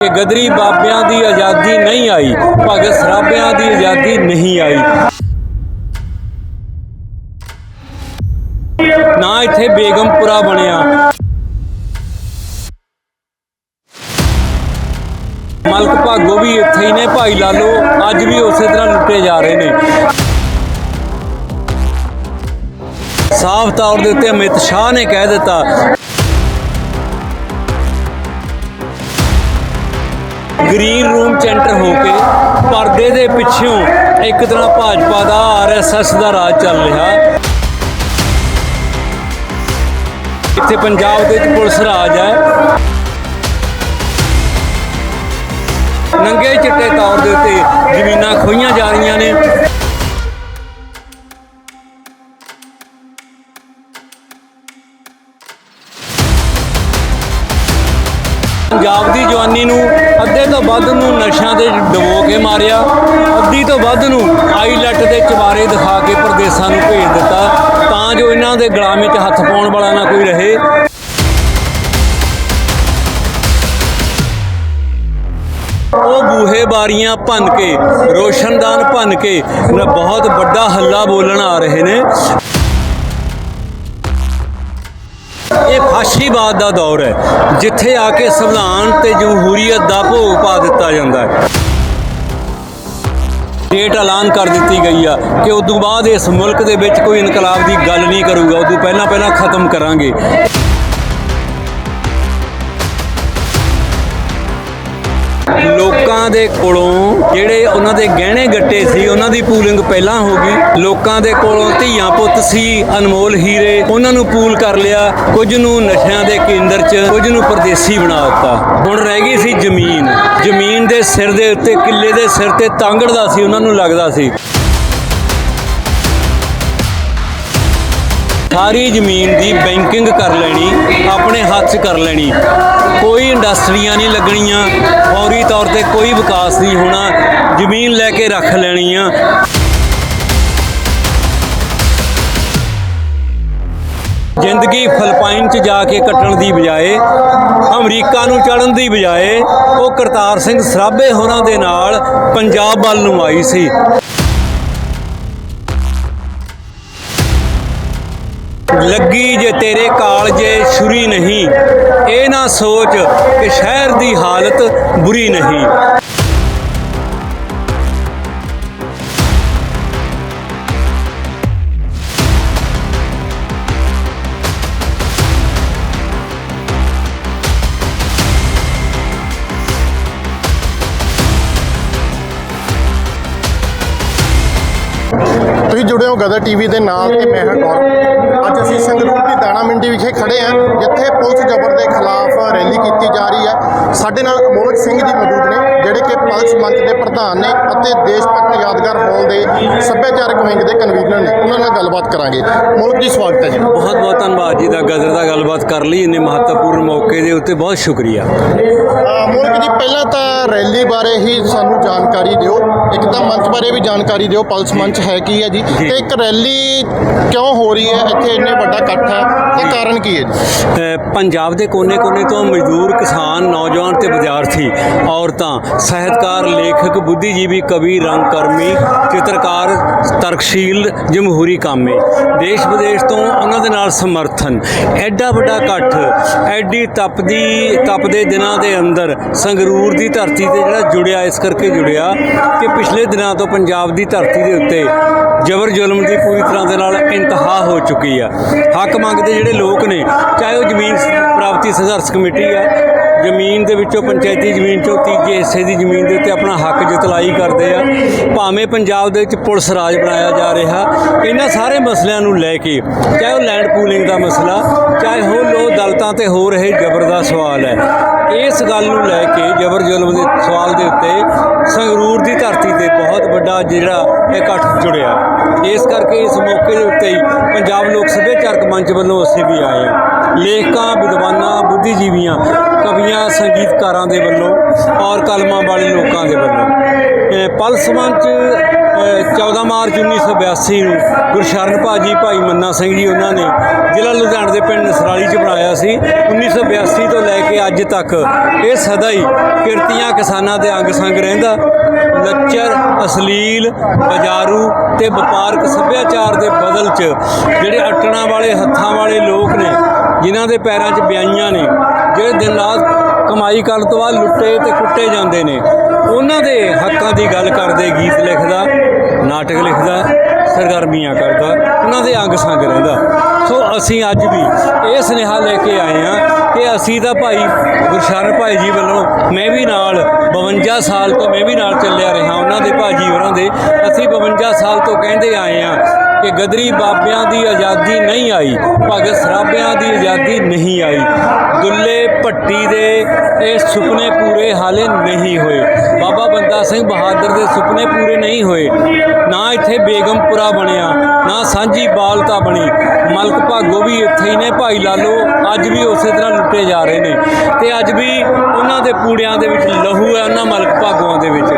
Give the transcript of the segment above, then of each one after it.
ਕਿ ਗਦਰੀ ਬਾਬਿਆਂ ਦੀ ਆਜ਼ਾਦੀ ਨਹੀਂ ਆਈ, ਭਗਤ ਸਰਾਭਿਆਂ ਦੀ ਆਜ਼ਾਦੀ ਨਹੀਂ ਆਈ। ਨਾ ਇੱਥੇ ਬੇਗਮਪੁਰਾ ਬਣਿਆ। ਮਲਕ ਭਾਗੋ ਵੀ ਇੱਥੇ ਹੀ ਨੇ, ਭਾਈ ਲਾਲੋ ਅੱਜ ਵੀ ਉਸੇ ਤਰ੍ਹਾਂ ਲੁੱਟੇ ਜਾ ਰਹੇ ਨੇ। ਸਾਫ਼ ਤੌਰ ਦੇ ਉੱਤੇ ਅਮਿਤ ਸ਼ਾਹ ਨੇ ਕਹਿ ਦਿੱਤਾ ਗ੍ਰੀਨ ਰੂਮ ਚ ਐਂਟਰ ਹੋ ਕੇ ਪਰਦੇ ਦੇ ਪਿੱਛੋਂ ਇੱਕ ਤਰ੍ਹਾਂ ਭਾਜਪਾ ਦਾ ਆਰਐਸਐਸ ਦਾ ਰਾਜ ਚੱਲ ਰਿਹਾ। ਇੱਥੇ ਪੰਜਾਬ ਦੇ ਵਿੱਚ ਪੁਲਿਸ ਰਾਜ ਹੈ। ਨੰਗੇ ਚਿੱਟੇ ਤੌਰ ਦੇ ਉੱਤੇ ਜ਼ਮੀਨਾਂ ਖੋਈਆਂ ਜਾ ਰਹੀਆਂ ਨੇ। ਪੰਜਾਬ ਦੀ ਜਵਾਨੀ ਨੂੰ ਵੱਧ ਨੂੰ ਨਸ਼ਿਆਂ ਦੇ ਡਬੋ ਕੇ ਮਾਰਿਆ। ਅੱਧੀ ਤੋਂ ਵੱਧ ਨੂੰ ਆਈਲੈਟ ਦੇ ਚਵਾਰੇ ਦਿਖਾ ਕੇ ਪ੍ਰਦੇਸਾਂ ਨੂੰ ਭੇਜ ਦਿੱਤਾ। ਤਾਂ ਜੋ ਇਹਨਾਂ ਦੇ ਗੁਲਾਮੀ 'ਚ ਹੱਥ ਪਾਉਣ ਵਾਲਾ ਨਾ ਕੋਈ ਰਹੇ। ਉਹ ਬੂਹੇ ਬਾਰੀਆਂ ਭੰਨ ਕੇ, ਰੋਸ਼ਨਦਾਨ ਭੰਨ ਕੇ ਬਹੁਤ ਵੱਡਾ ਹੱਲਾ ਬੋਲਣ ਆ ਰਹੇ ਨੇ। ਇਹ ਦਾ ਦੌਰ ਹੈ, ਜਿੱਥੇ ਆ ਕੇ ਸੰਵਿਧਾਨ ਤੇ ਜਮਹੂਰੀਅਤ ਦਾ ਭੋਗ ਪਾ ਦਿੱਤਾ ਜਾਂਦਾ ਹੈ। ਡੇਟ ਐਲਾਨ ਕਰ ਦਿੱਤੀ ਗਈ ਆ ਕਿ ਉਦੋਂ ਬਾਅਦ ਇਸ ਮੁਲਕ ਦੇ ਵਿੱਚ ਕੋਈ ਇਨਕਲਾਬ ਦੀ ਗੱਲ ਨਹੀਂ ਕਰੂਗਾ ਤੋਂ ਪਹਿਲਾਂ ਪਹਿਲਾਂ ਖਤਮ ਕਰਾਂਗੇ। ਲੋਕਾਂ ਦੇ ਕੋਲੋਂ ਜਿਹੜੇ ਉਹਨਾਂ ਦੇ ਗਹਿਣੇ ਗੱਟੇ ਸੀ, ਉਹਨਾਂ ਦੀ ਪੂਲਿੰਗ ਪਹਿਲਾਂ ਹੋ ਗਈ। ਲੋਕਾਂ ਦੇ ਕੋਲੋਂ ਧੀਆਂ ਪੁੱਤ ਸੀ, ਅਨਮੋਲ ਹੀਰੇ, ਉਹਨਾਂ ਨੂੰ ਪੂਲ ਕਰ ਲਿਆ। ਕੁਝ ਨੂੰ ਨਸ਼ਿਆਂ ਦੇ ਕੇਂਦਰ 'ਚ, ਕੁਝ ਨੂੰ ਪਰਦੇਸੀ ਬਣਾ ਦਿੱਤਾ। ਹੁਣ ਰਹਿ ਗਈ ਸੀ ਜ਼ਮੀਨ। ਜ਼ਮੀਨ ਦੇ ਸਿਰ ਦੇ ਉੱਤੇ, ਕਿੱਲੇ ਦੇ ਸਿਰ ਤੇ ਤਾਂਗੜ ਦਾ ਸੀ, ਉਹਨਾਂ ਨੂੰ ਲੱਗਦਾ ਸੀ। ਸਾਰੀ ਜ਼ਮੀਨ ਦੀ ਬੈਂਕਿੰਗ ਕਰ ਲੈਣੀ, ਆਪਣੇ ਹੱਥ 'ਚ ਕਰ ਲੈਣੀ। ਕੋਈ ਇੰਡਸਟਰੀਆਂ ਨਹੀਂ ਲੱਗਣੀਆਂ, ਫੌਰੀ ਤੌਰ ਤੇ ਕੋਈ ਵਿਕਾਸ ਨਹੀਂ ਹੋਣਾ, ਜ਼ਮੀਨ ਲੈ ਕੇ ਰੱਖ ਲੈਣੀ ਆ। ਜ਼ਿੰਦਗੀ ਫਲਪਾਈਨ 'ਚ ਜਾ ਕੇ ਕੱਟਣ ਦੀ ਬਜਾਏ, ਅਮਰੀਕਾ ਨੂੰ ਚੜਨ ਦੀ ਬਜਾਏ, ਉਹ ਕਰਤਾਰ ਸਿੰਘ ਸਰਾਭੇ ਹੋਰਾਂ ਦੇ ਨਾਲ ਪੰਜਾਬ ਵੱਲ ਨੂੰ ਆਈ ਸੀ। ਲੱਗੀ ਜੇ ਤੇਰੇ ਕਾਲਜੇ ਛੁਰੀ ਨਹੀਂ, ਇਹ ਨਾ ਸੋਚ ਕਿ ਸ਼ਹਿਰ ਦੀ ਹਾਲਤ ਬੁਰੀ ਨਹੀਂ। ਹੋ ਗਦਰ ਟੀਵੀ ਦੇ ਨਾਲ ਤੇ ਮੈਂ ਹਾਂ ਗੌਰਵ ਅੱਜ ਅਸੀਂ ਸੰਗਰੂਰ ਦੀ ਦਾਣਾ ਮੰਡੀ ਵਿਖੇ ਖੜੇ ਹਾਂ ਜਿੱਥੇ ਪੁਲਿਸ ਜ਼ਬਰ ਦੇ ਖਿਲਾਫ ਰੈਲੀ ਕੀਤੀ ਜਾ ਰਹੀ ਹੈ। ਸਾਡੇ ਨਾਲ ਅਮੋਲਕ ਸਿੰਘ ਜੀ ਮੌਜੂਦ ਨੇ ਜਿਹੜੇ ਕਿ ਪਲਸ ਮੰਚ ਦੇ ਪ੍ਰਧਾਨ ਨੇ ਅਤੇ ਦੇਸ਼ ਭਗਤ ਯਾਦਗਾਰ ਹਾਲ ਦੇ ਸੱਭਿਆਚਾਰਕ ਵਿੰਗ ਦੇ ਕਨਵੀਨਰ ਨੇ। ਉਹਨਾਂ ਨਾਲ ਗੱਲਬਾਤ ਕਰਾਂਗੇ। ਅਮੋਲਕ ਜੀ ਸਵਾਗਤ ਹੈ ਜੀ। ਬਹੁਤ ਬਹੁਤ ਧੰਨਵਾਦ ਜੀ ਦਾ ਗਦਰ ਦਾ ਗੱਲਬਾਤ ਕਰ ਲਈ ਇੰਨੇ ਮਹੱਤਵਪੂਰਨ ਮੌਕੇ ਦੇ ਉੱਤੇ। ਬਹੁਤ ਸ਼ੁਕਰੀਆ। ਅਹ ਅਮੋਲਕ ਜੀ ਪਹਿਲਾਂ ਤਾਂ ਬਾਰੇ ਹੀ ਸਾਨੂੰ ਜਾਣਕਾਰੀ ਦਿਓ। ਇੱਕ ਤਾਂ ਮੰਚ ਬਾਰੇ ਵੀ ਜਾਣਕਾਰੀ ਦਿਓ ਪਲਸ ਮੰਚ ਹੈ ਕੀ ਹੈ ਜੀ। ਤੇ ਇੱਕ ਰੈਲੀ ਕਿਉਂ ਹੋ ਰਹੀ ਹੈ? ਇੱਥੇ ਇੰਨੇ ਵੱਡਾ ਇਕੱਠ ਹੈ। ਤੇ ਕਾਰਨ ਕੀ ਹੈ ਜੀ? ਪੰਜਾਬ ਦੇ ਕੋਨੇ-ਕੋਨੇ ਤੋਂ ਮਜ਼ਦੂਰ ਕਿਸਾਨ ਨੌਜਵਾਨ ਤੇ ਵਿਦਿਆਰਥੀ ਔਰਤਾਂ ਸਾਹਿਤਕਾਰ ਲੇਖਕ ਬੁੱਧੀਜੀਵੀ ਕਵੀ ਰੰਗਕਰਮੀ ਚਿੱਤਰਕਾਰ ਤਰਕਸ਼ੀਲ ਜਮਹੂਰੀ ਕਾਮੇ ਦੇਸ਼ ਵਿਦੇਸ਼ ਤੋਂ ਉਹਨਾਂ ਦੇ ਨਾਲ ਸਮਰਥਨ। ਐਡਾ ਵੱਡਾ ਇਕੱਠ ਐਡੀ ਤਪਦੀ ਤਪਦੇ ਦਿਨਾਂ ਦੇ ਅੰਦਰ ਸੰਗਰੂਰ ਦੀ ਧਰਤੀ ਤੇ ਜਿਹੜਾ ਜੁੜਿਆ, ਇਸ ਕਰਕੇ ਜੁੜਿਆ ਕਿ ਪਿਛਲੇ ਦਿਨਾਂ ਤੋਂ ਪੰਜਾਬ ਦੀ ਧਰਤੀ ਦੇ ਉੱਤੇ ਜ਼ਬਰ ਜ਼ੁਲਮ ਦੀ ਪੂਰੀ ਤਰ੍ਹਾਂ ਦੇ ਨਾਲ ਇੰਤਹਾ ਹੋ ਚੁੱਕੀ ਆ। ਹੱਕ ਮੰਗਦੇ ਜਿਹੜੇ ਲੋਕ ਨੇ, ਚਾਹੇ ਉਹ ਜ਼ਮੀਨ ਪ੍ਰਾਪਤੀ ਸੰਘਰਸ਼ ਕਮੇਟੀ ਆ, ਜ਼ਮੀਨ ਦੇ ਵਿੱਚੋਂ ਪੰਚਾਇਤੀ ਜ਼ਮੀਨ ਚੋਂ ਤੀਜੇ ਹਿੱਸੇ ਦੀ ਜ਼ਮੀਨ ਦੇ ਉੱਤੇ ਆਪਣਾ ਹੱਕ ਜਤਲਾਈ ਕਰਦੇ ਆ। ਭਾਵੇਂ ਪੰਜਾਬ ਦੇ ਵਿੱਚ ਪੁਲਿਸ ਰਾਜ ਬਣਾਇਆ ਜਾ ਰਿਹਾ, ਇਹਨਾਂ ਸਾਰੇ ਮਸਲਿਆਂ ਨੂੰ ਲੈ ਕੇ, ਚਾਹੇ ਉਹ ਲੈਂਡ ਪੂਲਿੰਗ ਦਾ ਮਸਲਾ, ਚਾਹੇ ਹੋ ਲੋ ਦਲਤਾਂ ਤੇ ਹੋ ਰਹੇ ਜ਼ਬਰ ਦਾ ਸਵਾਲ ਹੈ, ਇਸ ਗੱਲ ਨੂੰ ਲੈ ਕੇ ਜ਼ਬਰ ਜ਼ੁਲਮ ਦੇ ਸਵਾਲ ਦੇ ਉੱਤੇ ਸੰਗਰੂਰ ਦੀ ਧਰਤੀ ਤੇ ਬਹੁਤ ਵੱਡਾ ਜਿਹੜਾ ਇਕੱਠ ਜੁੜਿਆ। ਇਸ ਕਰਕੇ ਇਸ ਮੌਕੇ ਦੇ ਉੱਤੇ ਹੀ ਪੰਜਾਬ ਲੋਕ ਸੱਭਿਆਚਾਰਕ ਮੰਚ ਵੱਲੋਂ ਅਸੀਂ ਵੀ ਆਏ ਹਾਂ। ਲੇਖਕਾਂ, ਵਿਦਵਾਨਾਂ, ਬੁੱਧੀਜੀਵੀਆਂ, ਕਵੀਆਂ, ਸੰਗੀਤਕਾਰਾਂ ਦੇ ਵੱਲੋਂ ਔਰ ਕਲਮਾਂ ਵਾਲੇ ਲੋਕਾਂ ਦੇ ਵੱਲੋਂ। ਇਹ ਪਲਸ ਮੰਚ 14 ਮਾਰਚ 1982 ਨੂੰ ਗੁਰਸ਼ਰਨ ਭਾਜੀ ਭਾਈ ਮੰਨਾ ਸਿੰਘ ਜੀ ਉਹਨਾਂ ਨੇ ਜ਼ਿਲ੍ਹਾ ਲੁਧਿਆਣਾ ਦੇ ਪਿੰਡ ਨਸਰਾਲੀ 'ਚ ਬਣਾਇਆ ਸੀ। 1982 ਤੋਂ ਲੈ ਕੇ ਅੱਜ ਤੱਕ ਇਹ ਸਦਾ ਹੀ ਕਿਰਤੀਆਂ ਕਿਸਾਨਾਂ ਦੇ ਅੰਗ ਸੰਗ ਰਹਿੰਦਾ। ਲੱਚਰ ਅਸਲੀਲ, ਬਜ਼ਾਰੂ ਤੇ ਵਪਾਰਕ ਸੱਭਿਆਚਾਰ ਦੇ ਬਦਲ 'ਚ ਜਿਹੜੇ ਅਟਣਾ ਵਾਲੇ ਹੱਥਾਂ ਵਾਲੇ ਲੋਕ ਨੇ ਜਿਨ੍ਹਾਂ ਦੇ ਪੈਰਾਂ 'ਚ ਬਿਆਈਆਂ ਨੇ, ਜਿਹੜੇ ਦਿਨ ਰਾਤ ਕਮਾਈ ਕਰਨ ਤੋਂ ਬਾਅਦ ਲੁੱਟੇ ਤੇ ਕੁੱਟੇ ਜਾਂਦੇ ਨੇ, ਉਹਨਾਂ ਦੇ ਹੱਕਾਂ ਦੀ ਗੱਲ ਕਰਦੇ, ਗੀਤ ਲਿਖਦਾ, ਨਾਟਕ ਲਿਖਦਾ, ਸਰਗਰਮੀਆਂ ਕਰਦਾ, ਉਹਨਾਂ ਦੇ ਅੰਗ ਸੰਗ ਰਹਿੰਦਾ। ਸੋ ਅਸੀਂ ਅੱਜ ਵੀ ਇਹ ਸੁਨੇਹਾ ਲੈ ਕੇ ਆਏ ਹਾਂ ਕਿ ਅਸੀਂ ਤਾਂ ਭਾਈ ਗੁਰਸ਼ਰਨ ਭਾਈ ਜੀ ਵੱਲੋਂ ਮੈਂ ਵੀ ਨਾਲ 52 ਸਾਲ ਤੋਂ ਮੈਂ ਵੀ ਨਾਲ ਚੱਲਿਆ ਰਿਹਾ, ਉਹਨਾਂ ਦੇ ਭਾਜੀ ਹੋਰਾਂ ਦੇ, ਅਸੀਂ 52 ਸਾਲ ਕਿ ਗਦਰੀ ਬਾਬਿਆਂ ਦੀ ਆਜ਼ਾਦੀ ਨਹੀਂ ਆਈ, ਭਗਤ ਸਰਾਭਿਆਂ ਦੀ ਆਜ਼ਾਦੀ ਨਹੀਂ ਆਈ। ਦੁੱਲੇ ਭੱਟੀ ਦੇ ਇਹ ਸੁਪਨੇ ਪੂਰੇ ਹਾਲੇ ਨਹੀਂ ਹੋਏ। ਬਾਬਾ ਬੰਦਾ ਸਿੰਘ ਬਹਾਦਰ ਦੇ ਸੁਪਨੇ ਪੂਰੇ ਨਹੀਂ ਹੋਏ। ਨਾ ਇੱਥੇ ਬੇਗਮਪੁਰਾ ਬਣਿਆ, ਨਾ ਸਾਂਝੀ ਬਾਲਤਾ ਬਣੀ। ਮਲਕ ਭਾਗੋ ਵੀ ਇੱਥੇ ਹੀ ਨੇ, ਭਾਈ ਲਾਲੋ ਅੱਜ ਵੀ ਉਸੇ ਤਰ੍ਹਾਂ ਲੁੱਟੇ ਜਾ ਰਹੇ ਨੇ। ਤੇ ਅੱਜ ਵੀ ਉਹਨਾਂ ਦੇ ਪੂੜਿਆਂ ਦੇ ਵਿੱਚ ਲਹੂ ਹੈ, ਉਹਨਾਂ ਮਲਕ ਭਾਗੋਆਂ ਦੇ ਵਿੱਚ।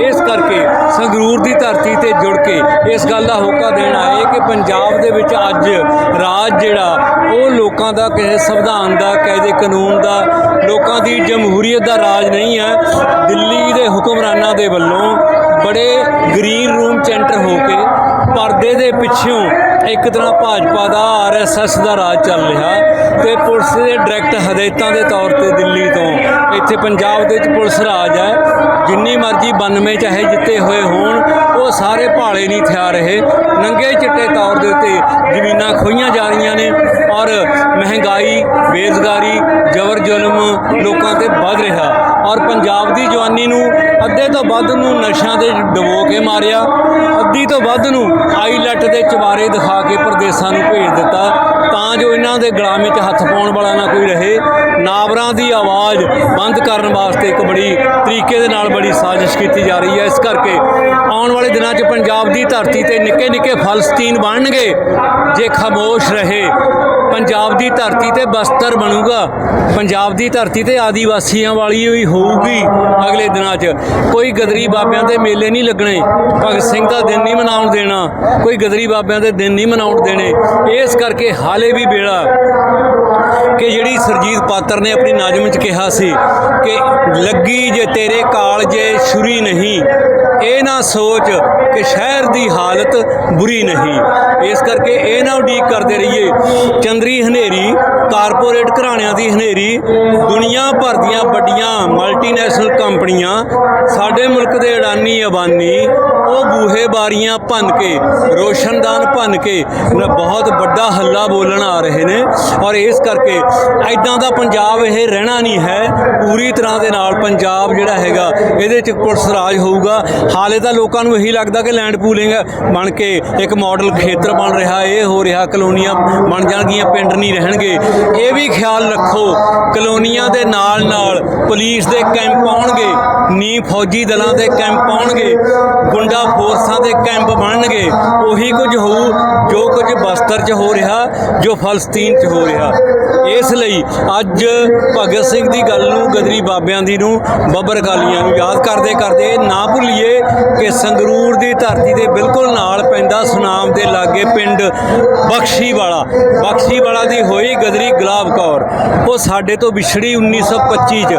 ਇਸ ਕਰਕੇ ਸੰਗਰੂਰ ਦੀ ਧਰਤੀ ਤੇ ਜੁੜ ਕੇ ਇਸ ਗੱਲ ਦਾ ਹੋਕਾ ਦੇਣ ਆਏ ਕਿ ਪੰਜਾਬ ਦੇ ਵਿੱਚ ਅੱਜ ਰਾਜ ਜਿਹੜਾ, ਉਹ ਲੋਕਾਂ ਦਾ ਕਿਸੇ ਸੰਵਿਧਾਨ ਦਾ ਕਾਇਦੇ ਕਾਨੂੰਨ ਦਾ, ਲੋਕਾਂ ਦੀ ਜਮਹੂਰੀਅਤ ਦਾ ਰਾਜ ਨਹੀਂ ਹੈ। ਦਿੱਲੀ ਦੇ ਹੁਕਮਰਾਨਾਂ ਦੇ ਵੱਲੋਂ ਬੜੇ ਗ੍ਰੀਨ ਰੂਮ ਚ ਐਂਟਰ ਹੋ ਕੇ ਪਰਦੇ ਦੇ ਪਿੱਛੋਂ ਇੱਕ ਤਰ੍ਹਾਂ ਭਾਜਪਾ ਦਾ ਆਰਐਸਐਸ ਦਾ ਰਾਜ ਚੱਲ ਰਿਹਾ ਤੇ ਪੁਲਿਸ ਦੇ ਡਾਇਰੈਕਟ ਹਦਾਇਤਾਂ ਦੇ ਤੌਰ ਤੇ ਦਿੱਲੀ ਤੋਂ। ਇੱਥੇ ਪੰਜਾਬ ਦੇ ਵਿੱਚ ਪੁਲਿਸ ਰਾਜ ਹੈ। ਜਿੰਨੀ ਮਰਜ਼ੀ 92 ਚਾਹੇ ਜਿੱਤੇ ਹੋਏ ਹੋਣ, ਉਹ ਸਾਰੇ ਭਾਲੇ ਨਹੀਂ ਥਿਆ ਰਹੇ। ਨੰਗੇ ਚਿੱਟੇ ਤੌਰ ਦੇ ਉੱਤੇ ਜ਼ਮੀਨਾਂ ਖੋਈਆਂ ਜਾ ਰਹੀਆਂ ਨੇ ਔਰ ਮਹਿੰਗਾਈ, ਬੇਰੁਜ਼ਗਾਰੀ, ਜ਼ਬਰ ਜ਼ੁਲਮ ਲੋਕਾਂ ਤੇ ਵੱਧ ਰਿਹਾ। ਔਰ ਪੰਜਾਬ ਦੀ ਜਵਾਨੀ ਨੂੰ ਅੱਧੇ ਤੋਂ ਵੱਧ ਨੂੰ ਨਸ਼ਿਆਂ ਦੇ ਡਬੋ ਕੇ ਮਾਰਿਆ। ਅੱਧੀ ਤੋਂ ਵੱਧ ਨੂੰ ਆਈਲੈਟ ਦੇ ਚਵਾਰੇ ਦਿਖਾ ਕੇ ਪ੍ਰਦੇਸਾਂ ਨੂੰ ਭੇਜ ਦਿੱਤਾ, ਤਾਂ ਜੋ ਇਹਨਾਂ ਦੇ ਗੁਲਾਮੀ 'ਚ ਹੱਥ ਪਾਉਣ ਵਾਲਾ ਨਾ ਕੋਈ ਰਹੇ। ਨਾਵਰਾਂ ਦੀ ਆਵਾਜ਼ ਬੰਦ ਕਰਨ ਵਾਸਤੇ ਇੱਕ ਬੜੀ ਤਰੀਕੇ ਦੇ ਨਾਲ ਬੜੀ ਸਾਜ਼ਿਸ਼ ਕੀਤੀ ਜਾ ਰਹੀ ਹੈ। ਇਸ ਕਰਕੇ ਆਉਣ ਵਾਲੇ ਦਿਨਾਂ 'ਚ ਪੰਜਾਬ ਦੀ ਧਰਤੀ ਤੇ ਨਿੱਕੇ ਨਿੱਕੇ ਫਲਸਤੀਨ ਬਣਨਗੇ, ਜੇ ਖਾਮੋਸ਼ ਰਹੇ। ਪੰਜਾਬ ਦੀ ਧਰਤੀ ਤੇ ਬਸਤਰ ਬਣੂਗਾ। ਪੰਜਾਬ ਦੀ ਧਰਤੀ ਤੇ ਆਦੀਵਾਸੀਆਂ ਵਾਲੀ ਹੋਈ ਹੋਊਗੀ ਅਗਲੇ ਦਿਨਾਂ 'ਚ। ਕੋਈ ਗਦਰੀ ਬਾਬਿਆਂ ਦੇ ਮੇਲੇ ਨਹੀਂ ਲੱਗਣੇ। ਭਗਤ ਸਿੰਘ ਦਾ ਦਿਨ ਨਹੀਂ ਮਨਾਉਣ ਦੇਣਾ। ਕੋਈ ਗਦਰੀ ਬਾਬਿਆਂ ਦੇ ਦਿਨ ਨਹੀਂ ਮਨਾਉਣ ਦੇਣੇ। ਇਸ ਕਰਕੇ ਹਾਲੇ ਵੀ ਵੇਲਾ ਕਿ ਜਿਹੜੀ ਸਰਜੀਤ ਪਾਤਰ ਨੇ ਆਪਣੀ ਨਾਜ਼ਮ 'ਚ ਕਿਹਾ ਸੀ ਕਿ ਲੱਗੀ ਜੇ ਤੇਰੇ ਕਾਲਜੇ ਛੁਰੀ ਨਹੀਂ, ਇਹ ਨਾ ਸੋਚ ਕਿ ਸ਼ਹਿਰ ਦੀ ਹਾਲਤ ਬੁਰੀ ਨਹੀਂ। ਇਸ ਕਰਕੇ ਇਹ ਨਾ ਉਡੀਕ ਕਰਦੇ ਰਹੀਏ। ਚੰਦਰੀ ਹਨੇਰੀ, ਕਾਰਪੋਰੇਟ ਘਰਾਣਿਆਂ ਦੀ ਹਨੇਰੀ, ਦੁਨੀਆ ਭਰ ਦੀਆਂ ਵੱਡੀਆਂ ਮਲਟੀਨੈਸ਼ਨਲ ਕੰਪਨੀਆਂ, ਸਾਡੇ ਮੁਲਕ ਦੇ ਅਡਾਨੀ ਅਬਾਨੀ, ਉਹ ਬੂਹੇ ਬਾਰੀਆਂ ਭੰਨ ਕੇ, ਰੋਸ਼ਨਦਾਨ ਭੰਨ ਕੇ ਬਹੁਤ ਵੱਡਾ ਹੱਲਾ ਬੋਲਣ ਆ ਰਹੇ ਨੇ। ਔਰ ਇਸ ਕਰਕੇ ਐਦਾਂ ਦਾ ਪੰਜਾਬ ਇਹ ਰਹਿਣਾ ਨਹੀਂ ਹੈ। ਪੂਰੀ ਤਰ੍ਹਾਂ ਦੇ ਨਾਲ ਪੰਜਾਬ ਜਿਹੜਾ ਹੈਗਾ, ਇਹਦੇ ਚ ਪੁਲਿਸ ਰਾਜ ਹੋਊਗਾ। ਹਾਲੇ ਤਾਂ ਲੋਕਾਂ ਨੂੰ ਇਹੀ ਲੱਗਦਾ ਕਿ ਲੈਂਡ ਪੂਲਿੰਗ ਬਣ ਕੇ ਇੱਕ ਮਾਡਲ ਖੇਤਰ ਬਣ ਰਿਹਾ, ਇਹ ਹੋ ਰਿਹਾ, ਕਲੋਨੀਆਂ ਬਣ ਜਾਣਗੀਆਂ। ਪਿੰਡ ਨਹੀਂ ਰਹਿਣਗੇ। ਇਹ ਵੀ ਖਿਆਲ ਰੱਖੋ, ਕਲੋਨੀਆਂ ਦੇ ਨਾਲ ਨਾਲ ਪੁਲਿਸ ਦੇ ਕੈਂਪ ਆਉਣਗੇ ਨੀ ਫੌਜੀ ਦਲਾਂ ਦੇ ਕੈਂਪ ਆਉਣਗੇ, ਗੁੰਡਾ ਫੋਰਸਾਂ ਦੇ ਕੈਂਪ ਬਣਨਗੇ। ਉਹੀ ਕੁਝ ਹੋਊ, ਜੋ ਕੁਝ ਬਸਤਰ 'ਚ ਹੋ ਰਿਹਾ, ਜੋ ਫਲਸਤੀਨ 'ਚ ਹੋ ਰਿਹਾ। ਇਸ ਲਈ ਅੱਜ ਭਗਤ ਸਿੰਘ ਦੀ ਗੱਲ ਨੂੰ, ਗਦਰੀ ਬਾਬਿਆਂ ਦੀ ਨੂੰ, ਬੱਬਰ ਅਕਾਲੀਆਂ ਨੂੰ ਯਾਦ ਕਰਦੇ ਕਰਦੇ ਨਾ ਭੁੱਲੀਏ ਕਿ ਸੰਗਰੂਰ ਦੀ ਧਰਤੀ ਦੇ ਬਿਲਕੁਲ ਨਾਲ ਪੈਂਦਾ ਸੁਨਾਮ ਦੇ ਲਾਗੇ ਪਿੰਡ ਬਖਸ਼ੀ ਵਾਲਾ, ਬਖਸ਼ੀ ਵਾਲਾ ਦੀ ਹੋਈ ਗਦਰੀ ਗੁਲਾਬ ਕੌਰ। ਉਹ ਸਾਡੇ ਤੋਂ ਵਿਛੜੀ 1925 ਚ।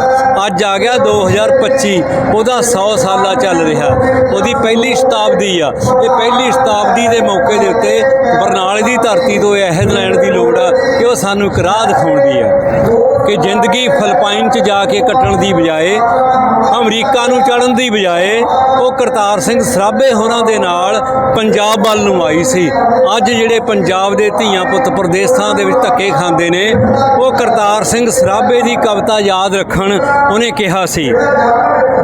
ਅੱਜ ਆ ਗਿਆ 2025 ਉਹਦਾ 100 ਸਾਲਾ ਚੱਲ ਰਿਹਾ। ਉਹਦੀ ਪਹਿਲੀ ਸ਼ਤਾਬਦੀ ਆ। ਇਹ ਪਹਿਲੀ ਸ਼ਤਾਬਦੀ ਦੇ ਮੌਕੇ ਦੇ ਉੱਤੇ ਬਰਨਾਲੇ ਦੀ ਧਰਤੀ ਤੋਂ ਇਹ ਅਹਿਦ ਲੈਣ ਦੀ ਲੋੜ ਆ ਕਿ ਉਹ ਸਾਨੂੰ ਇੱਕ ਰਾਹ ਦਿਖਾਉਂਦੀ ਆ। ਕਿ ਜ਼ਿੰਦਗੀ ਫਲਪਾਈਨ 'ਚ ਜਾ ਕੇ ਕੱਟਣ ਦੀ ਬਜਾਏ, ਅਮਰੀਕਾ ਨੂੰ ਚੜਨ ਦੀ ਬਜਾਏ, ਉਹ ਕਰਤਾਰ ਸਿੰਘ ਸਰਾਭੇ ਹੋਰਾਂ ਦੇ ਨਾਲ ਪੰਜਾਬ ਵੱਲ ਨੂੰ ਆਈ ਸੀ। ਅੱਜ ਜਿਹੜੇ ਪੰਜਾਬ ਦੇ ਧੀਆਂ ਪੁੱਤ ਪ੍ਰਦੇਸ਼ਾਂ ਦੇ ਵਿੱਚ ਧੱਕੇ ਖਾਂਦੇ ਨੇ, ਉਹ ਕਰਤਾਰ ਸਿੰਘ ਸਰਾਭੇ ਦੀ ਕਵਿਤਾ ਯਾਦ ਰੱਖਣ ਉਹਨੇ ਕਿਹਾ ਸੀ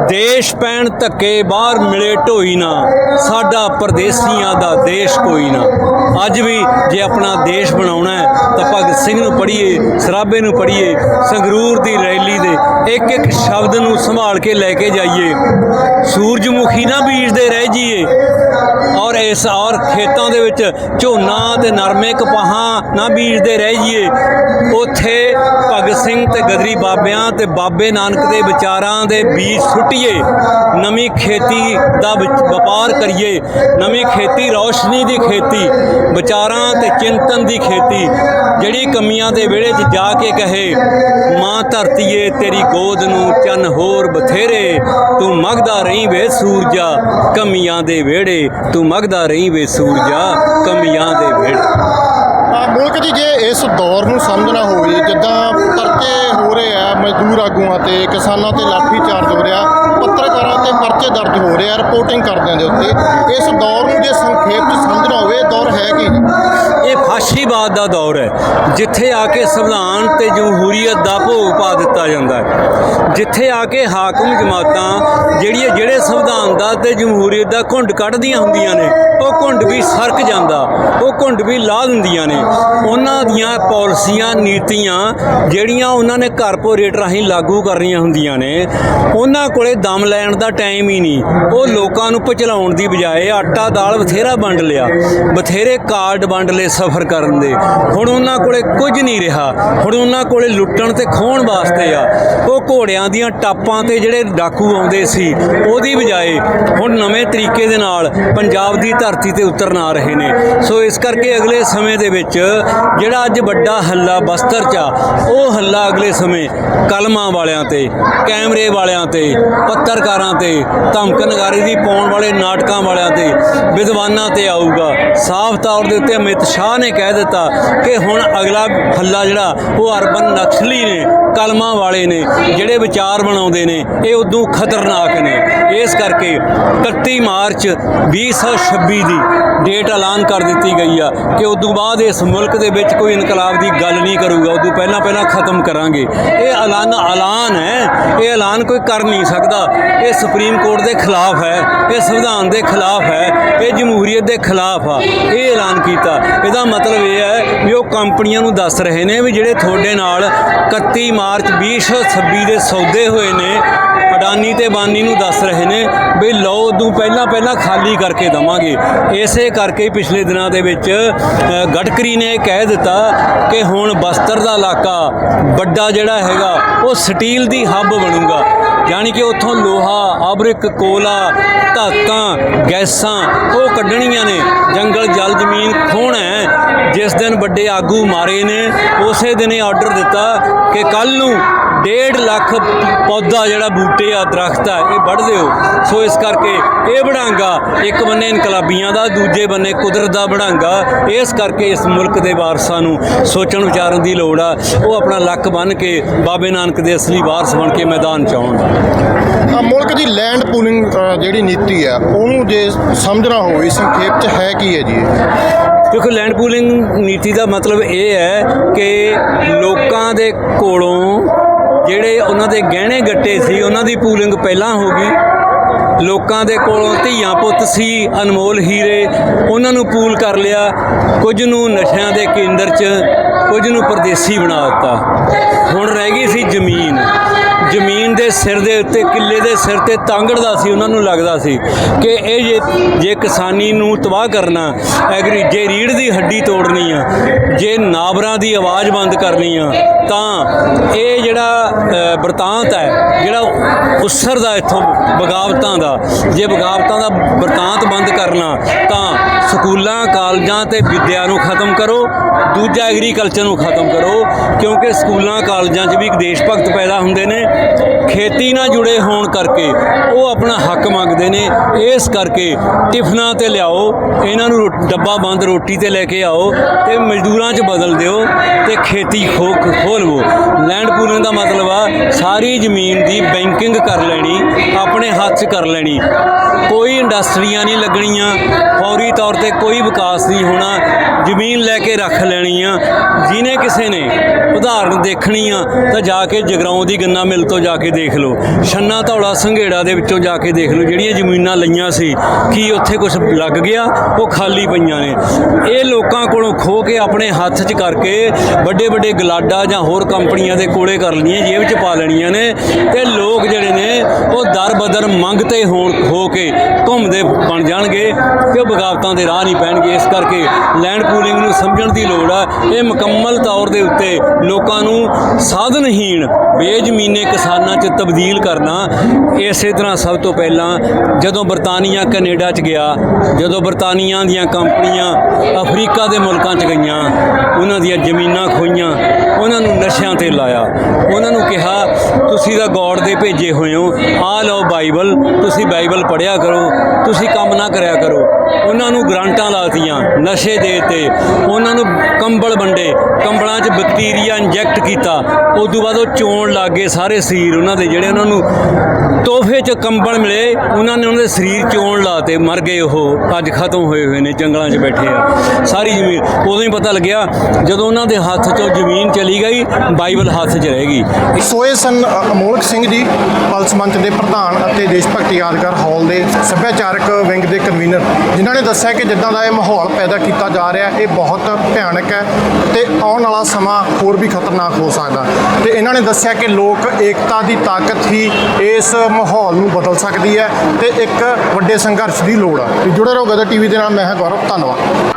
ਦੇਸ਼ ਪੈਣ ਧੱਕੇ ਬਾਹਰ ਮਿਲੇ ਢੋਈ ਨਾ, ਸਾਡਾ ਪਰਦੇਸੀਆਂ ਦਾ ਦੇਸ਼ ਕੋਈ ਨਾ। ਅੱਜ ਵੀ ਜੇ ਆਪਣਾ ਦੇਸ਼ ਬਣਾਉਣਾ ਹੈ, ਤਾਂ ਭਗਤ ਸਿੰਘ ਨੂੰ ਪੜ੍ਹੀਏ ਸਰਾਭੇ ਨੂੰ ਪੜ੍ਹੀਏ, ਸੰਗਰੂਰ ਦੀ ਰੈਲੀ ਦੇ ਇੱਕ ਇੱਕ ਸ਼ਬਦ ਨੂੰ ਸੰਭਾਲ ਕੇ ਲੈ ਕੇ ਜਾਈਏ। ਸੂਰਜਮੁਖੀ ਨਾ ਬੀਜਦੇ ਰਹਿ ਜਾਈਏ ਔਰ ਇਸ ਔਰ ਖੇਤਾਂ ਦੇ ਵਿੱਚ ਝੋਨਾ ਤੇ ਨਰਮੇ ਕਪਾਹਾਂ ਨਾ ਬੀਜਦੇ ਰਹਿ ਜਾਈਏ ਉੱਥੇ ਭਗਤ ਸਿੰਘ ਤੇ ਗਦਰੀ ਬਾਬਿਆਂ ਤੇ ਬਾਬੇ ਨਾਨਕ ਦੇ ਵਿਚਾਰਾਂ ਦੇ ਬੀਜ ਸੁੱਟੀ ਸੁੱਟੀਏ ਨਵੀਂ ਖੇਤੀ ਦਾ ਵਪਾਰ ਕਰੀਏ, ਨਵੀਂ ਖੇਤੀ, ਰੌਸ਼ਨੀ ਦੀ ਖੇਤੀ, ਵਿਚਾਰਾਂ ਤੇ ਚਿੰਤਨ ਦੀ ਖੇਤੀ, ਜਿਹੜੀ ਕਮੀਆਂ ਦੇ ਵਿਹੜੇ 'ਚ ਜਾ ਕੇ ਕਹੇ, ਮਾਂ ਧਰਤੀਏ, ਤੇਰੀ ਗੋਦ ਨੂੰ ਚੰਨ ਹੋਰ ਬਥੇਰੇ, ਤੂੰ ਮਗਦਾ ਰਹੀਂ ਵੇ ਸੂਰਜਾ, ਕਮੀਆਂ ਦੇ ਵਿਹੜੇ, ਤੂੰ ਮਗਦਾ ਰਹੀਂ ਵੇ ਸੂਰਜਾ, ਕਮੀਆਂ ਦੇ ਵਿਹੜੇ। ਆ ਮੁਲਕ ਜੀ, ਜੇ ਇਸ ਦੌਰ ਨੂੰ ਸਮਝਣਾ ਹੋਵੇ, ਜਿੱਦਾਂ ਹੋ ਰਹੇ ਆ, ਮਜ਼ਦੂਰ ਆਗੂਆਂ ਤੇ, ਕਿਸਾਨਾਂ ਤੇ ਲਾਠੀ ਚਾਰਜ ਹੋ ਰਿਹਾ, ਪੱਤਰਕਾਰਾਂ ਤੇ ਪਰਚੇ ਦਰਜ ਹੋ ਰਹੇ ਆ, ਰਿਪੋਰਟਿੰਗ ਕਰਦਿਆਂ ਦੇ ਉੱਤੇ ਇਸ ਦੌਰ ਨੂੰ ਜੇ ਸੰਖੇਪ ਚ ਸਮਝਣਾ ਹੋਵੇ ਦੌਰ ਹੈ ਕੀ? ਇਹ ਫਾਸ਼ੀਵਾਦ ਦਾ ਦੌਰ ਹੈ, ਜਿੱਥੇ ਆ ਕੇ ਸੰਵਿਧਾਨ ਤੇ ਜਮਹੂਰੀਅਤ ਦਾ ਭੋਗ ਪਾ ਦਿੱਤਾ ਜਾਂਦਾ ਹੈ। ਜਿੱਥੇ ਆ ਕੇ ਹਾਕਮ ਜਮਾਤਾਂ ਜਿਹੜੀਆਂ ਜਿਹੜੇ ਸੰਵਿਧਾਨ ਦਾ ਤੇ ਜਮਹੂਰੀਅਤ ਦਾ ਘੁੰਡ ਕੱਢਦੀਆਂ ਹੁੰਦੀਆਂ ਨੇ, ਉਹ ਘੁੰਡ ਵੀ ਸਰਕ ਜਾਂਦਾ, ਉਹ ਘੁੰਡ ਵੀ ਲਾ ਦਿੰਦੀਆਂ ਨੇ। ਉਹਨਾਂ ਦੀਆਂ ਪਾਲਿਸੀਆਂ, ਨੀਤੀਆਂ ਜਿਹੜੀਆਂ ਉਹਨਾਂ ਨੇ ਕਾਰਪੋਰੇਟ ਰਾਹੀਂ ਲਾਗੂ ਕਰਨੀਆਂ ਹੁੰਦੀਆਂ ਨੇ, ਉਹਨਾਂ ਕੋਲੇ ਦਮ ਲੈਣ ਦਾ ਟਾਈਮ ਹੀ ਨਹੀਂ। ਉਹ ਲੋਕਾਂ ਨੂੰ ਪਚਲਾਉਣ ਦੀ ਬਜਾਏ ਆਟਾ, ਦਾਲ ਬਥੇਰਾ ਵੰਡ ਲਿਆ, ਬਥੇਰੇ ਕਾਰਡ ਵੰਡ ਲਏ ਸਫ਼ਰ ਕਰਨ ਦੇ। ਹੁਣ ਉਹਨਾਂ ਕੋਲੇ ਕੁਝ ਨਹੀਂ ਰਿਹਾ। ਹੁਣ ਉਹਨਾਂ ਕੋਲੇ ਲੁੱਟਣ ਤੇ ਖੋਹਣ ਵਾਸਤੇ ਆ। ਉਹ ਘੋੜਿਆਂ ਦੀਆਂ ਟਾਪਾਂ ਤੇ ਜਿਹੜੇ ਡਾਕੂ ਆਉਂਦੇ ਸੀ, ਉਹਦੀ ਬਜਾਏ ਹੁਣ ਨਵੇਂ ਤਰੀਕੇ ਦੇ ਨਾਲ ਪੰਜਾਬ ਦੀ ਧਰਤੀ ਤੇ ਉਤਰਨ ਆ ਰਹੇ ਨੇ। ਸੋ ਇਸ ਕਰਕੇ ਅਗਲੇ ਸਮੇਂ ਦੇ ਵਿੱਚ ਜਿਹੜਾ ਅੱਜ ਵੱਡਾ ਹੱਲਾ ਬਸਤਰ 'ਚ ਆ, ਉਹ ਹੱਲਾ ਅਗਲੇ ਸਮੇਂ ਕਲਮਾਂ ਵਾਲਿਆਂ ਤੇ, ਕੈਮਰੇ ਵਾਲਿਆਂ ਤੇ, ਪੱਤਰਕਾਰਾਂ ਤੇ ਧਮਕ ਨਗਾਰੀ ਦੀ ਪਾਉਣ ਵਾਲੇ ਨਾਟਕਾਂ ਵਾਲਿਆਂ ਤੇ ਵਿਦਵਾਨਾਂ ਤੇ ਆਊਗਾ। ਸਾਫ਼ ਤੌਰ ਦੇ ਉੱਤੇ ਅਮਿਤ ਸ਼ਾਹ ਨੇ ਕਹਿ ਦਿੱਤਾ ਕਿ ਹੁਣ ਅਗਲਾ ਫੱਲਾ ਜਿਹੜਾ, ਉਹ ਅਰਬਨ ਨਕਸਲੀ ਨੇ, ਕਲਮਾਂ ਵਾਲੇ ਨੇ, ਜਿਹੜੇ ਵਿਚਾਰ ਬਣਾਉਂਦੇ ਨੇ, ਇਹ ਉਦੋਂ ਖਤਰਨਾਕ ਨੇ। ਇਸ ਕਰਕੇ 31 ਮਾਰਚ 2026 ਦੀ ਡੇਟ ਐਲਾਨ ਕਰ ਦਿੱਤੀ ਗਈ ਆ ਕਿ ਉਦੋਂ ਬਾਅਦ ਇਸ ਮੁਲਕ ਦੇ ਵਿੱਚ ਕੋਈ ਇਨਕਲਾਬ ਦੀ ਗੱਲ ਨਹੀਂ ਕਰੂਗਾ। ਉਦੋਂ ਪਹਿਲਾਂ ਪਹਿਲਾਂ ਖਤਮ ਕਰਾਂਗੇ। ਇਹ ਐਲਾਨ ਐਲਾਨ ਹੈ। ਇਹ ਐਲਾਨ ਕੋਈ ਕਰ ਨਹੀਂ ਸਕਦਾ। ਇਹ ਸੁਪਰੀਮ ਕੋਰਟ ਦੇ ਖਿਲਾਫ ਹੈ। ਇਹ ਸੰਵਿਧਾਨ ਦੇ ਖਿਲਾਫ ਹੈ। ਇਹ ਜਮਹੂਰੀਅਤ ਦੇ ਖਿਲਾਫ ਆ। ਇਹ ਐਲਾਨ ਕੀਤਾ। ਇਹਦਾ ਮਤਲਬ ਇਹ ਹੈ ਵੀ ਉਹ ਕੰਪਨੀਆਂ ਨੂੰ ਦੱਸ ਰਹੇ ਨੇ ਵੀ ਜਿਹੜੇ ਤੁਹਾਡੇ ਨਾਲ 31 ਮਾਰਚ 2026 ਦੇ ਸੌਦੇ ਹੋਏ ਨੇ ਅਡਾਨੀ ਤੇ ਬਾਨੀ ਨੂੰ ਦੱਸ ਰਹੇ ਨੇ ਵੀ ਲਓ ਉਦੋਂ ਪਹਿਲਾਂ ਪਹਿਲਾਂ ਖਾਲੀ ਕਰਕੇ ਦਵਾਂਗੇ। ਇਸੇ ਕਰਕੇ ਪਿਛਲੇ ਦਿਨਾਂ ਦੇ ਵਿੱਚ ਅ, ਗਡਕਰੀ ਨੇ ਇਹ ਕਹਿ ਦਿੱਤਾ ਕਿ ਹੁਣ ਬਸਤਰ ਦਾ ਇਲਾਕਾ ਵੱਡਾ ਜਿਹੜਾ ਹੈਗਾ, ਉਹ ਸਟੀਲ ਦੀ ਹੱਬ ਬਣੂਗਾ। ਯਾਨੀ ਕਿ ਉੱਥੋਂ ਲੋਹਾ ਅਬਰਿਕ ਕੋਲਾ, ਧਾਤਾਂ, ਗੈਸਾਂ, ਉਹ ਕੱਢਣੀਆਂ ਨੇ। ਜੰਗਲ, ਜਲ, ਜ਼ਮੀਨ ਖੋਹਣਾ ਹੈ? ਜਿਸ ਦਿਨ ਵੱਡੇ ਆਗੂ ਮਾਰੇ ਨੇ, ਉਸੇ ਦਿਨ ਇਹ ਆਰਡਰ ਦਿੱਤਾ ਕਿ ਕੱਲ ਨੂੰ 1.5 ਲੱਖ ਪੌਦਾ ਜਿਹੜਾ ਬੂਟੇ ਆ ਦਰਖਤ ਆ ਇਹ ਵੱਢ ਦਿਓ ਸੋ ਇਸ ਕਰਕੇ ਇਹ ਬੜਾਂਗਾ ਇੱਕ ਬੰਨੇ ਇਨਕਲਾਬੀਆਂ ਦਾ ਦੂਜੇ ਬੰਨੇ ਕੁਦਰਤ ਦਾ ਬੜਾਂਗਾ ਇਸ ਕਰਕੇ ਇਸ ਮੁਲਕ ਦੇ ਵਾਰਸਾਂ ਨੂੰ ਸੋਚਣ ਵਿਚਾਰਨ ਦੀ ਲੋੜ ਆ। ਉਹ ਆਪਣਾ ਲੱਕ ਬੰਨ ਕੇ ਬਾਬੇ ਨਾਨਕ ਦੇ ਅਸਲੀ ਵਾਰਸ ਬਣ ਕੇ ਮੈਦਾਨ ਚ ਆਉਣ। ਆ ਮੁਲਕ ਦੀ ਲੈਂਡ ਪੂਲਿੰਗ ਜਿਹੜੀ ਨੀਤੀ ਆ ਉਹਨੂੰ ਜੇ ਸਮਝਣਾ ਹੋਵੇ ਸੰਖੇਪ ਚ ਹੈ ਕੀ ਹੈ ਜੀ? ਦੇਖੋ ਲੈਂਡ ਪੂਲਿੰਗ ਨੀਤੀ ਦਾ ਮਤਲਬ ਇਹ ਹੈ ਕਿ ਲੋਕਾਂ ਦੇ ਕੋਲੋਂ ਜਿਹੜੇ ਉਹਨਾਂ ਦੇ ਗਹਿਣੇ ਗੱਟੇ ਸੀ, ਉਹਨਾਂ ਦੀ ਪੂਲਿੰਗ ਪਹਿਲਾਂ ਹੋ ਗਈ। ਲੋਕਾਂ ਦੇ ਕੋਲੋਂ ਧੀਆਂ ਪੁੱਤ ਸੀ, ਅਨਮੋਲ ਹੀਰੇ, ਉਹਨਾਂ ਨੂੰ ਪੂਲ ਕਰ ਲਿਆ। ਕੁਝ ਨੂੰ ਨਸ਼ਿਆਂ ਦੇ ਕੇਂਦਰ 'ਚ, ਕੁਝ ਨੂੰ ਪਰਦੇਸੀ ਬਣਾ ਦਿੱਤਾ। ਹੁਣ ਰਹਿ ਗਈ ਸੀ ਜ਼ਮੀਨ। ਜ਼ਮੀਨ ਦੇ ਸਿਰ ਦੇ ਉੱਤੇ ਕਿੱਲੇ ਦੇ ਸਿਰ ਤੇ ਤਾਂਗੜਦਾ ਸੀ ਉਹਨਾਂ ਨੂੰ ਲੱਗਦਾ ਸੀ ਕਿ ਇਹ ਜੇ ਜੇ ਕਿਸਾਨੀ ਨੂੰ ਤਬਾਹ ਕਰਨਾ ਐਗਰੀ ਜੇ ਰੀੜ ਦੀ ਹੱਡੀ ਤੋੜਨੀ ਆ ਜੇ ਨਾਬਰਾਂ ਦੀ ਆਵਾਜ਼ ਬੰਦ ਕਰਨੀ ਆ ਤਾਂ ਇਹ ਜਿਹੜਾ ਅ, ਬਰਤਾਂਤ ਹੈ ਜਿਹੜਾ ਉਸਰਦਾ ਇੱਥੋਂ ਬਗਾਵਤਾਂ ਦਾ ਜੇ ਬਗਾਵਤਾਂ ਦਾ ਬਰਤਾਂਤ ਬੰਦ ਕਰਨਾ ਤਾਂ ਸਕੂਲਾਂ ਕਾਲਜਾਂ ਤੇ ਵਿੱਦਿਆ ਨੂੰ ਖਤਮ ਕਰੋ ਦੂਜਾ ਐਗਰੀਕਲਚਰ ਨੂੰ ਖਤਮ ਕਰੋ, ਕਿਉਂਕਿ ਸਕੂਲਾਂ, ਕਾਲਜਾਂ 'ਚ ਵੀ ਦੇਸ਼ ਭਗਤ ਪੈਦਾ ਹੁੰਦੇ ਨੇ। ਖੇਤੀ ਨਾਲ ਜੁੜੇ ਹੋਣ ਕਰਕੇ ਉਹ ਆਪਣਾ ਹੱਕ ਮੰਗਦੇ ਨੇ। ਇਸ ਕਰਕੇ ਟਿਫਨਾਂ ਤੇ ਲਿਆਓ, ਇਹਨਾਂ ਨੂੰ ਰੋ- ਡੱਬਾ ਬੰਦ, ਰੋਟੀ ਤੇ ਲੈ ਕੇ ਆਓ ਤੇ ਮਜ਼ਦੂਰਾਂ 'ਚ ਬਦਲ ਦਿਓ ਤੇ ਖੇਤੀ ਖੋ ਖੋਲਵੋ ਲੈਂਡ ਪੂਰਨ ਦਾ ਮਤਲਬ ਆ, ਸਾਰੀ ਜ਼ਮੀਨ ਦੀ ਬੈਂਕਿੰਗ ਕਰ ਲੈਣੀ, ਆਪਣੇ ਹੱਥ 'ਚ ਕਰ ਲੈਣੀ। ਕੋਈ ਇੰਡਸਟਰੀਆਂ ਨਹੀਂ ਲੱਗਣੀਆਂ, ਫੌਰੀ ਤੌਰ ਤੇ ਕੋਈ ਵਿਕਾਸ ਨਹੀਂ ਹੋਣਾ। ਜ਼ਮੀਨ ਲੈ ਕੇ ਰੱਖ ਲੈਣੀ ਆ ਜਿਹਨੇ ਕਿਸੇ ਨੇ ਉਦਾਹਰਨ ਦੇਖਣੀ ਆ ਤਾਂ ਜਾ ਕੇ ਜਗਰਾਉਂ ਦੀ ਗੰਨਾ ਮਿਲ ਤੋਂ ਜਾ ਕੇ ਦੇਖ ਲਓ। ਛੰਨਾ ਧੌਲਾ ਸੰਘੇੜਾ ਦੇ ਵਿੱਚੋਂ ਜਾ ਕੇ ਦੇਖ ਲਓ, ਜਿਹੜੀਆਂ ਜ਼ਮੀਨਾਂ ਲਈਆਂ ਸੀ, ਕੀ ਉੱਥੇ ਕੁਝ ਲੱਗ ਗਿਆ? ਉਹ ਖਾਲੀ ਪਈਆਂ ਨੇ। ਇਹ ਲੋਕਾਂ ਕੋਲੋਂ ਖੋ ਕੇ ਆਪਣੇ ਹੱਥ 'ਚ ਕਰਕੇ ਵੱਡੇ ਵੱਡੇ ਗਲਾਡਾ ਜਾਂ ਹੋਰ ਕੰਪਨੀਆਂ ਦੇ ਕੋਲੇ ਕਰ ਲੈਣੀਆਂ ਜੇਬ 'ਚ ਪਾ ਲੈਣੀਆਂ ਨੇ। ਤੇ ਲੋਕ ਜਿਹੜੇ ਨੇ, ਉਹ ਦਰ ਬਦਰ ਮੰਗਤੇ ਹੋਣ ਹੋ ਕੇ ਘੁੰਮਦੇ ਬਣ ਜਾਣਗੇ ਕਿ ਉਹ ਬਗਾਵਤਾਂ ਦੇ ਰਾਹ ਨਹੀਂ ਪੈਣਗੇ। ਇਸ ਕਰਕੇ ਲੈਂਡ ਪੂਲਿੰਗ ਨੂੰ ਸਮਝਣ ਦੀ ਲੋੜ ਆ। ਇਹ ਮੁਕੰਮਲ ਤੌਰ ਦੇ ਉੱਤੇ ਲੋਕਾਂ ਨੂੰ ਸਾਧਨਹੀਣ ਬੇਜ਼ਮੀਨੇ ਕਿਸਾਨਾਂ 'ਚ ਤਬਦੀਲ ਕਰਨਾ ਇਸੇ ਤਰ੍ਹਾਂ ਸਭ ਤੋਂ ਪਹਿਲਾਂ ਜਦੋਂ ਬਰਤਾਨੀਆ, ਕੈਨੇਡਾ 'ਚ ਗਿਆ, ਜਦੋਂ ਬਰਤਾਨੀਆ ਦੀਆਂ ਕੰਪਨੀਆਂ ਅਫਰੀਕਾ ਦੇ ਮੁਲਕਾਂ 'ਚ ਗਈਆਂ, ਉਹਨਾਂ ਦੀਆਂ ਜ਼ਮੀਨਾਂ ਖੋਈਆਂ, ਉਹਨਾਂ ਨੂੰ ਨਸ਼ਿਆਂ ਤੇ ਲਾਇਆ। ਉਹਨਾਂ ਨੂੰ ਕਿਹਾ, ਤੁਸੀਂ ਤਾਂ ਗੋਡ ਦੇ ਭੇਜੇ ਹੋਏ ਹੋ। ਆ ਲਓ ਬਾਈਬਲ, ਤੁਸੀਂ ਬਾਈਬਲ ਪੜ੍ਹਿਆ ਕਰੋ, ਤੁਸੀਂ ਕੰਮ ਨਾ ਕਰਿਆ ਕਰੋ। ਉਹਨਾਂ ਨੂੰ ਗ੍ਰਾਂਟਾਂ ਲਾਤੀਆਂ ਨਸ਼ੇ ਦੇ ਤੇ ਉਹਨਾਂ ਨੂੰ ਕੰਬਲ ਵੰਡੇ ਕੰਬਲਾਂ 'ਚ ਬੈਕਟੀਰੀਆ ਇੰਜੈਕਟ ਕੀਤਾ। ਉਸ ਤੋਂ ਬਾਅਦ ਉਹ ਚੋਣ ਲੱਗ ਗਏ ਸਾਰੇ ਸਰੀਰ ਉਹਨਾਂ ਦੇ ਜਿਹੜੇ ਉਹਨਾਂ ਨੂੰ ਤੋਹਫੇ 'ਚ ਕੰਬਲ ਮਿਲੇ ਉਹਨਾਂ ਨੇ ਉਹਨਾਂ ਦੇ ਸਰੀਰ ਚੋਣ ਲਾਤੇ ਮਰ ਗਏ ਉਹ। ਅੱਜ ਖਤਮ ਹੋਏ ਹੋਏ ਨੇ ਜੰਗਲਾਂ 'ਚ ਬੈਠੇ ਆ। ਸਾਰੀ ਜ਼ਮੀਨ ਉਦੋਂ ਹੀ ਪਤਾ ਲੱਗਿਆ ਜਦੋਂ ਉਹਨਾਂ ਦੇ ਹੱਥ 'ਚੋਂ ਜ਼ਮੀਨ ਚਲੀ ਗਈ ਬਾਈਬਲ ਹੱਥ 'ਚ ਰਹਿ ਗਈ। ਸੋਏ ਸਨ ਅ, ਅਮੋਲਕ ਸਿੰਘ ਜੀ ਪਲਸ ਮੰਚ ਦੇ ਪ੍ਰਧਾਨ ਅਤੇ ਦੇਸ਼ ਭਗਤੀ ਯਾਦਗਾਰ ਹਾਲ ਦੇ ਸੱਭਿਆਚਾਰਕ ਵਿੰਗ ਦੇ ਕਨਵੀਨਰ ਜਿਨ੍ਹਾਂ ਨੇ ਦੱਸਿਆ ਕਿ ਜਿੱਦਾਂ ਦਾ ਇਹ ਮਾਹੌਲ ਪੈਦਾ ਕੀਤਾ ਜਾ ਰਿਹਾ ਇਹ ਬਹੁਤ ਭਿਆਨਕ ਹੈ ਤੇ ਆਉਣ ਵਾਲਾ ਸਮਾਂ ਹੋਰ ਵੀ ਖਤਰਨਾਕ ਹੋ ਸਕਦਾ। ਤੇ ਇਹਨਾਂ ਨੇ ਦੱਸਿਆ ਕਿ ਲੋਕ ਏਕਤਾ ਦੀ ਤਾਕਤ ਹੀ ਇਸ ਮਾਹੌਲ ਨੂੰ ਬਦਲ ਸਕਦੀ ਹੈ ਤੇ ਇੱਕ ਵੱਡੇ ਸੰਘਰਸ਼ ਦੀ ਲੋੜ ਹੈ ਤੇ ਜੁੜੇ ਰਹੋ ਗਦਰ ਟੀਵੀ ਦੇ ਨਾਲ, ਮੈਂ ਹਾਂ ਗੌਰਵ, ਧੰਨਵਾਦ।